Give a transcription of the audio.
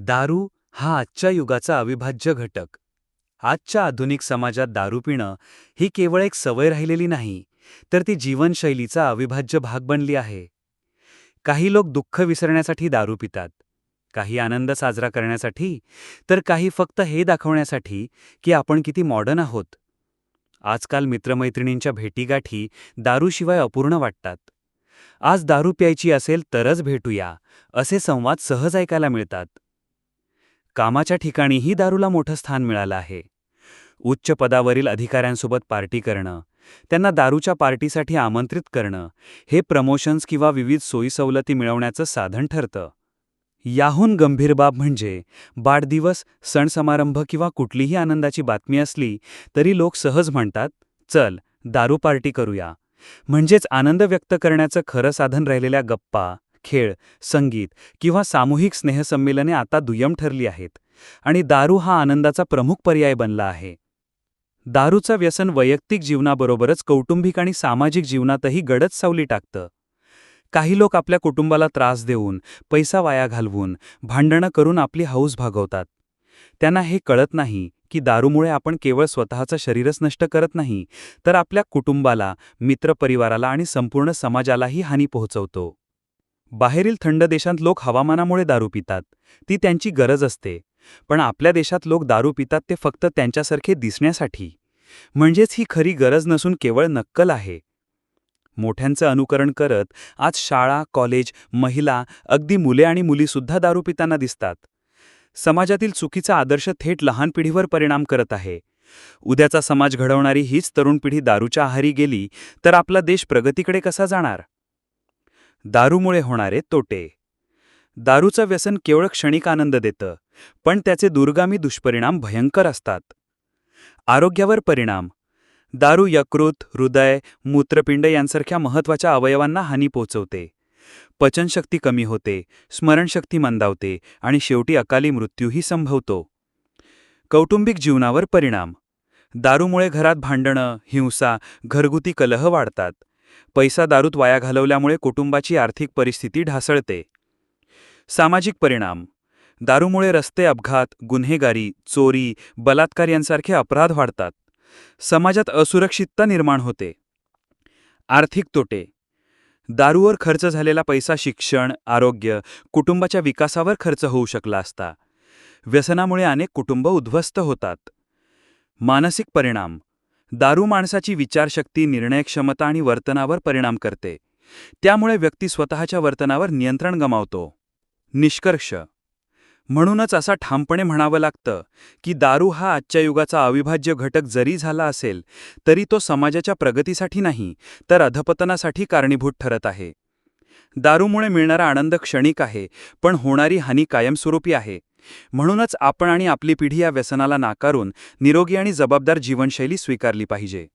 दारू हा आजच्या युगाचा अविभाज्य घटक. आजच्या आधुनिक समाजात दारू पिणं ही केवळ एक सवय राहिलेली नाही तर ती जीवनशैलीचा अविभाज्य भाग बनली आहे. काही लोक दुःख विसरण्यासाठी दारू पितात काही आनंद साजरा करण्यासाठी तर काही फक्त हे दाखवण्यासाठी की आपण किती मॉडर्न आहोत. आजकाल मित्रमैत्रिणींच्या भेटीगाठी दारूशिवाय अपूर्ण वाटतात. आज दारू प्यायची असेल तरच भेटूया असे संवाद सहज ऐकायला मिळतात. कामाच्या ठिकाणीही दारूला मोठं स्थान मिळालं आहे. उच्च पदावरील अधिकाऱ्यांसोबत पार्टी करणं त्यांना दारूच्या पार्टीसाठी आमंत्रित करणं हे प्रमोशन्स किंवा विविध सोयीसवलती मिळवण्याचं साधन ठरतं. याहून गंभीर बाब म्हणजे बाडदिवस सण समारंभ किंवा कुठलीही आनंदाची बातमी असली तरी लोक सहज म्हणतात चल दारू पार्टी करूया. म्हणजेच आनंद व्यक्त करण्याचं खरं साधन राहिलेल्या गप्पा खेळ संगीत किंवा सामूहिक स्नेहसंमेलने आता दुय्यम ठरली आहेत आणि दारू हा आनंदाचा प्रमुख पर्याय बनला आहे. दारूचं व्यसन वैयक्तिक जीवनाबरोबरच कौटुंबिक आणि सामाजिक जीवनातही गडद सावली टाकतं. काही लोक आपल्या कुटुंबाला त्रास देऊन पैसा वाया घालवून भांडणं करून आपली हौस भागवतात. त्यांना हे कळत नाही की दारूमुळे आपण केवळ स्वतःचं शरीरच नष्ट करत नाही तर आपल्या कुटुंबाला मित्रपरिवाराला आणि संपूर्ण समाजालाही हानी पोहोचवतो. बाहेरील थंड देशांत लोक हवामानामुळे दारू पितात. ती त्यांची गरज असते. पण आपल्या देशात लोक दारू पितात ते फक्त त्यांच्यासारखे दिसण्यासाठी. म्हणजेच ही खरी गरज नसून केवळ नक्कल आहे. मोठ्यांचं अनुकरण करत आज शाळा कॉलेज महिला अगदी मुले आणि मुलीसुद्धा दारू पिताना दिसतात. समाजातील चुकीचा आदर्श थेट लहान पिढीवर परिणाम करत आहे. उद्याचा समाज घडवणारी हीच तरुण पिढी दारूच्या आहारी गेली तर आपला देश प्रगतीकडे कसा जाणार? दारूमुळे होणारे तोटे. दारूचं व्यसन केवळ क्षणिक आनंद देतं पण त्याचे दूरगामी दुष्परिणाम भयंकर असतात. आरोग्यावर परिणाम. दारू यकृत हृदय मूत्रपिंड यांसारख्या महत्त्वाच्या अवयवांना हानी पोचवते. पचनशक्ती कमी होते स्मरणशक्ती मंदावते आणि शेवटी अकाली मृत्यूही संभवतो. कौटुंबिक जीवनावर परिणाम. दारूमुळे घरात भांडणं हिंसा घरगुती कलह वाढतात. पैसा दारूत वाया घालवल्यामुळे कुटुंबाची आर्थिक परिस्थिती ढासळते. सामाजिक परिणाम. दारूमुळे रस्ते अपघात गुन्हेगारी चोरी बलात्कार यांसारखे अपराध वाढतात. समाजात असुरक्षितता निर्माण होते. आर्थिक तोटे. दारूवर खर्च झालेला पैसा शिक्षण आरोग्य कुटुंबाच्या विकासावर खर्च होऊ शकला असता. व्यसनामुळे अनेक कुटुंब उद्ध्वस्त होतात. मानसिक परिणाम. दारू माणसाची विचारशक्ती निर्णयक्षमता आणि वर्तनावर परिणाम करते. त्यामुळे व्यक्ती स्वतःच्या वर्तनावर नियंत्रण गमावतो. निष्कर्ष. म्हणूनच असा ठामपणे म्हणावं लागतं की दारू हा आजच्या युगाचा अविभाज्य घटक जरी झाला असेल तरी तो समाजाच्या प्रगतीसाठी नाही तर अधपतनासाठी कारणीभूत ठरत आहे. दारूमुळे मिळणारा आनंद क्षणिक आहे पण होणारी हानी कायमस्वरूपी आहे. म्हणूनच आपण आणि आपली पिढी या व्यसनाला नाकारून निरोगी आणि जबाबदार जीवनशैली स्वीकारली पाहिजे.